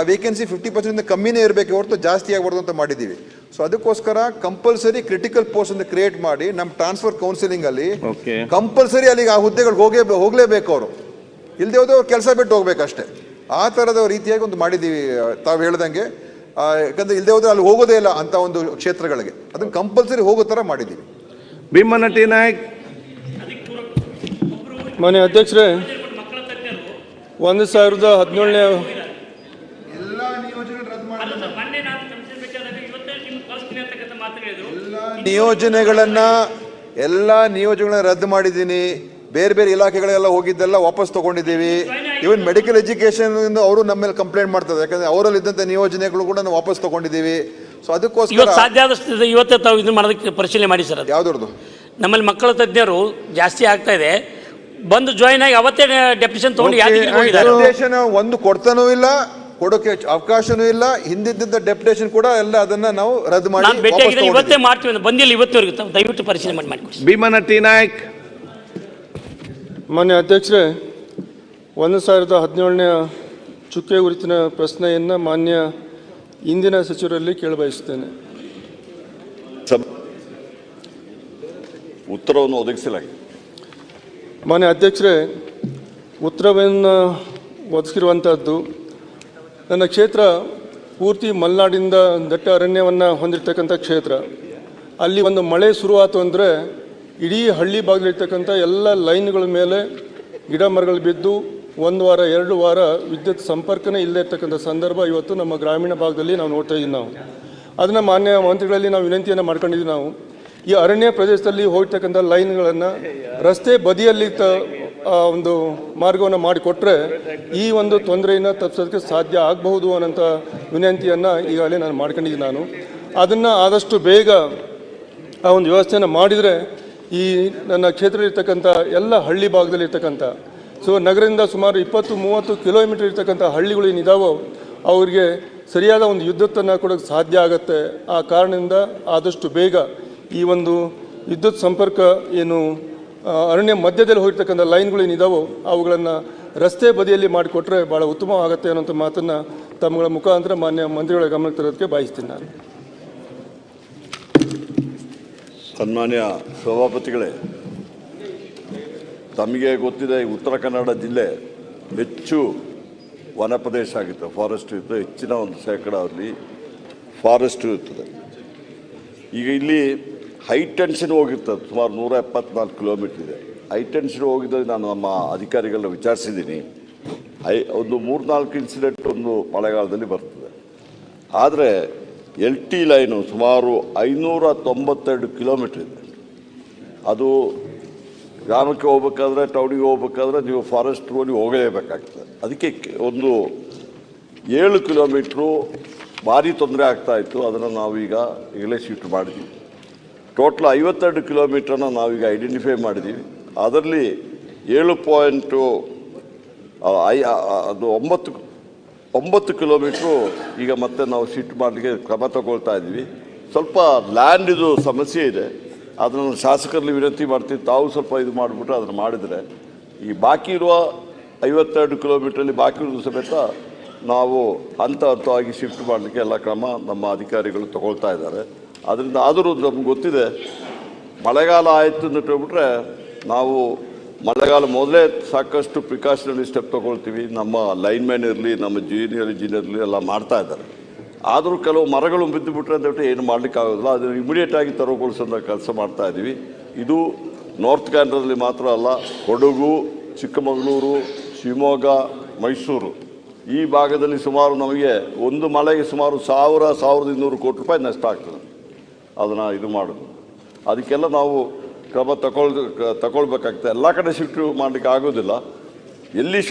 ಆ vacancy fifty percent ಕಮ್ಮಿನೇ ಇರಬೇಕು ಹೊರತು ಜಾಸ್ತಿ ಆಗ್ಬಾರ್ದು ಅಂತ ಮಾಡಿದ್ದೀವಿ ಸೊ ಅದಕ್ಕೋಸ್ಕರ ಕಂಪಲ್ಸರಿ ಕ್ರಿಟಿಕಲ್ ಪೋಸ್ಟ್ ಅಂತ ಕ್ರಿಯೇಟ್ ಮಾಡಿ ನಮ್ಮ ಟ್ರಾನ್ಸ್ಫರ್ ಕೌನ್ಸಿಲಿಂಗ್ ಅಲ್ಲಿ. ಕಂಪಲ್ಸರಿ ಅಲ್ಲಿಗೆ ಆ ಹುದ್ದೆಗಳು ಹೋಗೇ ಹೋಗಲೇಬೇಕು ಅವರು. ಇಲ್ಲದೆ ಹೋದ್ರೆ ಅವ್ರು ಕೆಲಸ ಬಿಟ್ಟು ಹೋಗ್ಬೇಕಷ್ಟೇ. ಆ ಥರದ ರೀತಿಯಾಗಿ ಒಂದು ಮಾಡಿದ್ದೀವಿ ತಾವು ಹೇಳ್ದಂಗೆ. ಯಾಕಂದರೆ ಯಾಕಂದ್ರೆ ಇಲ್ಲದೆ ಹೋದ್ರೆ ಅಲ್ಲಿ ಹೋಗೋದೇ ಇಲ್ಲ ಅಂತ ಒಂದು ಕ್ಷೇತ್ರಗಳಿಗೆ. ಅದನ್ನು ಕಂಪಲ್ಸರಿ ಹೋಗೋ ಥರ ಮಾಡಿದ್ದೀವಿ ಭೀಮನಟಿ ನಾಯಕ್. ಮನೆ ಅಧ್ಯಕ್ಷರೇ ಒಂದು ಸಾವಿರದ ಹದಿನೇಳನೇ ನಿಯೋಜನೆಗಳನ್ನ ಎಲ್ಲ ನಿಯೋಜನೆಗಳನ್ನ ರದ್ದು ಮಾಡಿದ್ದೀನಿ. ಬೇರೆ ಬೇರೆ ಇಲಾಖೆಗಳೆಲ್ಲ ಹೋಗಿದ್ದೆಲ್ಲ ವಾಪಸ್ ತಗೊಂಡಿದ್ದೀವಿ. ಇವನ್ ಮೆಡಿಕಲ್ ಎಜುಕೇಶನ್ ಅವರು ನಮ್ಮ ಮೇಲೆ ಕಂಪ್ಲೇಂಟ್ ಮಾಡ್ತಾರೆ ಯಾಕಂದ್ರೆ ಅವರಲ್ಲಿ ಇದ್ದಂತ ನಿಯೋಜನೆಗಳು ಕೂಡ ನಾವು ವಾಪಸ್ ತಗೊಂಡಿದ್ದೀವಿ. ಸೊ ಅದಕ್ಕೋಸ್ಕರ ಇವತ್ತು ಸಾಧ್ಯ ಆದಷ್ಟು ಇವತ್ತೇ ತಾವು ಇದನ್ನ ಮಾಡೋದಕ್ಕೆ ಪರಿಶೀಲನೆ ಮಾಡಿ ಸರ್ ಅದು. ಯಾವ್ದ್ರದ್ದು? ನಮ್ಮಲ್ಲಿ ಮಕ್ಕಳ ತಜ್ಞರು ಜಾಸ್ತಿ ಆಗ್ತಾ ಇದೆ. ಬಂದು ಜಾಯಿನ್ ಆಗಿ ಅವತ್ತೇ ಡೆಪ್ಯೂಷನ್ ತಗೊಂಡು ಒಂದು ಕೊಡ್ತಾನೂ ಇಲ್ಲ. ಕೊಡೋಕೆ ಅವಕಾಶನೂ ಇಲ್ಲ ಹಿಂದಿದ್ದ ಡೆಪ್ಯುಟೇಷನ್ ಕೂಡ ಎಲ್ಲ ಅದನ್ನ ನಾವು ರದ್ದು ಮಾಡಿ ನಾನು ಇವತ್ತೇ ತಗೊಂಡಿದ್ದೀವಿ. ಮಾಡ್ತೀವಿ ಅಂತ ಬಂದಿಲ್ಲ ಇವತ್ತವರೆಗೂ ತಾವು ದಯವಿಟ್ಟು ಪರಿಶೀಲನೆ ಮಾಡಿ ಮಾಡಿಕೊಡಿ ಭೀಮನಟಿ ನಾಯಕ್. ಮಾನ್ಯ ಅಧ್ಯಕ್ಷರೇ ಒಂದು ಸಾವಿರದ ಹದಿನೇಳನೇ ಚುಕ್ಕೆ ಗುರುತಿನ ಪ್ರಶ್ನೆಯನ್ನು ಮಾನ್ಯ ಇಂದಿನ ಸಚಿವರಲ್ಲಿ ಕೇಳಬಯಸುತ್ತೇನೆ. ಸಬ್- ಉತ್ತರವನ್ನು ಒದಗಿಸಲಾಗಿದೆ ಮಾನ್ಯ ಅಧ್ಯಕ್ಷರೇ ಉತ್ತರವನ್ನು ಒದಗಿರುವಂಥದ್ದು ನನ್ನ ಕ್ಷೇತ್ರ ಪೂರ್ತಿ ಮಲೆನಾಡಿಂದ ದಟ್ಟ ಅರಣ್ಯವನ್ನು ಹೊಂದಿರತಕ್ಕಂಥ ಕ್ಷೇತ್ರ. ಅಲ್ಲಿ ಒಂದು ಮಳೆ ಶುರುವಾತು ಅಂದರೆ ಇಡೀ ಹಳ್ಳಿ ಭಾಗದಲ್ಲಿರ್ತಕ್ಕಂಥ ಎಲ್ಲ ಲೈನ್ಗಳ ಮೇಲೆ ಗಿಡ ಮರಗಳು ಬಿದ್ದು ಒಂದು ವಾರ, ಎರಡು ವಾರ ವಿದ್ಯುತ್ ಸಂಪರ್ಕನೇ ಇಲ್ಲದೆ ಇರ್ತಕ್ಕಂಥ ಸಂದರ್ಭ ಇವತ್ತು ನಮ್ಮ ಗ್ರಾಮೀಣ ಭಾಗದಲ್ಲಿ ನಾವು ನೋಡ್ತಾ ಇದ್ದೀವಿ ನಾವು. ಅದನ್ನು ಮಾನ್ಯ ಮಂತ್ರಿಗಳಲ್ಲಿ ನಾವು ವಿನಂತಿಯನ್ನು ಮಾಡ್ಕೊಂಡಿದ್ದೀವಿ ನಾವು. ಈ ಅರಣ್ಯ ಪ್ರದೇಶದಲ್ಲಿ ಹೋಗ್ತಕ್ಕಂಥ ಲೈನ್ಗಳನ್ನು ರಸ್ತೆ ಬದಿಯಲ್ಲಿ ತ ಒಂದು ಮಾರ್ಗವನ್ನು ಮಾಡಿಕೊಟ್ರೆ ಈ ಒಂದು ತೊಂದರೆಯನ್ನು ತಪ್ಪಿಸೋದಕ್ಕೆ ಸಾಧ್ಯ ಆಗಬಹುದು ಅನ್ನೋಂಥ ವಿನಂತಿಯನ್ನು ಈಗಾಗಲೇ ನಾನು ಮಾಡ್ಕೊಂಡಿದ್ದೀನಿ ನಾನು. ಅದನ್ನು ಆದಷ್ಟು ಬೇಗ ಆ ಒಂದು ವ್ಯವಸ್ಥೆಯನ್ನು ಮಾಡಿದರೆ ಈ ನನ್ನ ಕ್ಷೇತ್ರದಲ್ಲಿರ್ತಕ್ಕಂಥ ಎಲ್ಲ ಹಳ್ಳಿ ಭಾಗದಲ್ಲಿರ್ತಕ್ಕಂಥ, ಸೊ ನಗರದಿಂದ ಸುಮಾರು ಇಪ್ಪತ್ತು, ಮೂವತ್ತು ಕಿಲೋಮೀಟರ್ ಇರ್ತಕ್ಕಂಥ ಹಳ್ಳಿಗಳು ಏನಿದಾವೋ ಅವರಿಗೆ ಸರಿಯಾದ ಒಂದು ವಿದ್ಯುತ್ತನ್ನು ಕೊಡೋಕ್ಕೆ ಸಾಧ್ಯ ಆಗುತ್ತೆ. ಆ ಕಾರಣದಿಂದ ಆದಷ್ಟು ಬೇಗ ಈ ಒಂದು ವಿದ್ಯುತ್ ಸಂಪರ್ಕ ಏನು ಅರಣ್ಯ ಮಧ್ಯದಲ್ಲಿ ಹೋಗಿರ್ತಕ್ಕಂಥ ಲೈನ್ಗಳು ಏನಿದಾವೋ ಅವುಗಳನ್ನು ರಸ್ತೆ ಬದಿಯಲ್ಲಿ ಮಾಡಿಕೊಟ್ರೆ ಭಾಳ ಉತ್ತಮವಾಗುತ್ತೆ ಅನ್ನೋಂಥ ಮಾತನ್ನು ತಮ್ಮಗಳ ಮುಖಾಂತರ ಮಾನ್ಯ ಮಂತ್ರಿಗಳ ಗಮನಕ್ಕೆ ತರೋದಕ್ಕೆ ಬಯಸ್ತೀನಿ ನಾನು. ಸನ್ಮಾನ್ಯ ಸಭಾಪತಿಗಳೇ, ತಮಗೆ ಗೊತ್ತಿದೆ ಉತ್ತರ ಕನ್ನಡ ಜಿಲ್ಲೆ ಹೆಚ್ಚು ವನ ಪ್ರದೇಶ ಆಗಿತ್ತು. ಫಾರೆಸ್ಟ್ ಇತ್ತು, ಹೆಚ್ಚಿನ ಒಂದು ಶೇಕಡ ಅಲ್ಲಿ ಫಾರೆಸ್ಟ್ ಇರ್ತದೆ ಈಗ ಇಲ್ಲಿ ಹೈ ಟೆನ್ಷನ್ ಹೋಗಿರ್ತದೆ ಸುಮಾರು ನೂರ ಎಪ್ಪತ್ನಾಲ್ಕು ಕಿಲೋಮೀಟರ್ ಇದೆ. ಹೈ ಟೆನ್ಷನ್ ಹೋಗಿದ್ದರೆ ನಾನು ನಮ್ಮ ಅಧಿಕಾರಿಗಳನ್ನ ವಿಚಾರಿಸಿದ್ದೀನಿ. ಐ ಒಂದು ಮೂರ್ನಾಲ್ಕು ಇನ್ಸಿಡೆಂಟ್ ಒಂದು ಮಳೆಗಾಲದಲ್ಲಿ ಬರ್ತದೆ. ಆದರೆ ಎಲ್ ಟಿ ಲೈನು ಸುಮಾರು ಐನೂರ ತೊಂಬತ್ತೆರಡು ಕಿಲೋಮೀಟ್ರ್ ಇದೆ. ಅದು ಗ್ರಾಮಕ್ಕೆ ಹೋಗ್ಬೇಕಾದ್ರೆ ಟೌನಿಗೆ ಹೋಗ್ಬೇಕಾದ್ರೆ ನೀವು ಫಾರೆಸ್ಟ್ ರೋಡಿ ಹೋಗಲೇಬೇಕಾಗ್ತದೆ. ಅದಕ್ಕೆ ಒಂದು ಏಳು ಕಿಲೋಮೀಟ್ರು ಭಾರಿ ತೊಂದರೆ ಆಗ್ತಾ ಇತ್ತು. ಅದನ್ನು ನಾವೀಗ ಈಗಲೇ ಶಿಫ್ಟ್ ಮಾಡಿದ್ದೀವಿ. ಟೋಟಲ್ ಐವತ್ತೆರಡು ಕಿಲೋಮೀಟ್ರನ್ನ ನಾವೀಗ ಐಡೆಂಟಿಫೈ ಮಾಡಿದ್ದೀವಿ. ಅದರಲ್ಲಿ ಏಳು ಪಾಯಿಂಟು ಐ ಅದು ಒಂಬತ್ತು ಒಂಬತ್ತು ಕಿಲೋಮೀಟ್ರು ಈಗ ಮತ್ತೆ ನಾವು ಶಿಫ್ಟ್ ಮಾಡಲಿಕ್ಕೆ ಕ್ರಮ ತಗೊಳ್ತಾ ಇದ್ದೀವಿ. ಸ್ವಲ್ಪ ಲ್ಯಾಂಡ್ ಇದು ಸಮಸ್ಯೆ ಇದೆ. ಅದನ್ನು ಶಾಸಕರಲ್ಲಿ ವಿನಂತಿ ಮಾಡ್ತೀವಿ ತಾವು ಸ್ವಲ್ಪ ಇದು ಮಾಡಿಬಿಟ್ಟು ಅದನ್ನು ಮಾಡಿದರೆ. ಈ ಬಾಕಿ ಇರುವ ಐವತ್ತೆರಡು ಕಿಲೋಮೀಟ್ರಲ್ಲಿ ಬಾಕಿ ಇರೋದು ಸಮೇತ ನಾವು ಹಂತ ಹಂತವಾಗಿ ಶಿಫ್ಟ್ ಮಾಡಲಿಕ್ಕೆ ಎಲ್ಲ ಕ್ರಮ ನಮ್ಮ ಅಧಿಕಾರಿಗಳು ತಗೊಳ್ತಾ ಇದ್ದಾರೆ. ಅದರಿಂದ ಆದರೂ ನಮ್ಗೆ ಗೊತ್ತಿದೆ, ಮಳೆಗಾಲ ಆಯಿತು ಅಂತ ಹೇಳ್ಬಿಟ್ರೆ ನಾವು ಮಳೆಗಾಲ ಮೊದಲೇ ಸಾಕಷ್ಟು ಪ್ರಿಕಾಷನರಿ ಸ್ಟೆಪ್ ತೊಗೊಳ್ತೀವಿ. ನಮ್ಮ ಲೈನ್ಮ್ಯಾನ್ ಇರಲಿ, ನಮ್ಮ ಜೂನಿಯರ್ ಇಂಜಿನಿಯರ್ ಇರಲಿ ಎಲ್ಲ ಮಾಡ್ತಾ ಇದ್ದಾರೆ. ಆದರೂ ಕೆಲವು ಮರಗಳು ಬಿದ್ದುಬಿಟ್ರೆ ಅಂತ ಹೇಳ್ಬಿಟ್ಟು ಏನು ಮಾಡ್ಲಿಕ್ಕೆ ಆಗೋದಿಲ್ಲ ಅದನ್ನು ಇಮಿಡಿಯೇಟ್ ಆಗಿ ತೆರವುಗೊಳಿಸೋಂಥ ಕೆಲಸ ಮಾಡ್ತಾ ಇದ್ದೀವಿ. ಇದು ನಾರ್ತ್ ಕನ್ನಡದಲ್ಲಿ ಮಾತ್ರ ಅಲ್ಲ, ಕೊಡಗು, ಚಿಕ್ಕಮಗಳೂರು, ಶಿವಮೊಗ್ಗ, ಮೈಸೂರು. ಈ ಭಾಗದಲ್ಲಿ ಸುಮಾರು ನಮಗೆ ಒಂದು ಮಳೆಗೆ ಸುಮಾರು ಸಾವಿರ, ಸಾವಿರದ ಇನ್ನೂರು ಕೋಟಿ ರೂಪಾಯಿ ನಷ್ಟ ಆಗ್ತದೆ. ಅದನ್ನು ಇದು ಮಾಡೋದು. ಅದಕ್ಕೆಲ್ಲ ನಾವು ಕ್ರಮ ತಗೊಳ್ ತಗೊಳ್ಬೇಕಾಗ್ತದೆ. ಎಲ್ಲ ಕಡೆ ಶಿಫ್ಟ್ ಮಾಡಲಿಕ್ಕೆ ಆಗೋದಿಲ್ಲ. ಎಲ್ಲಿ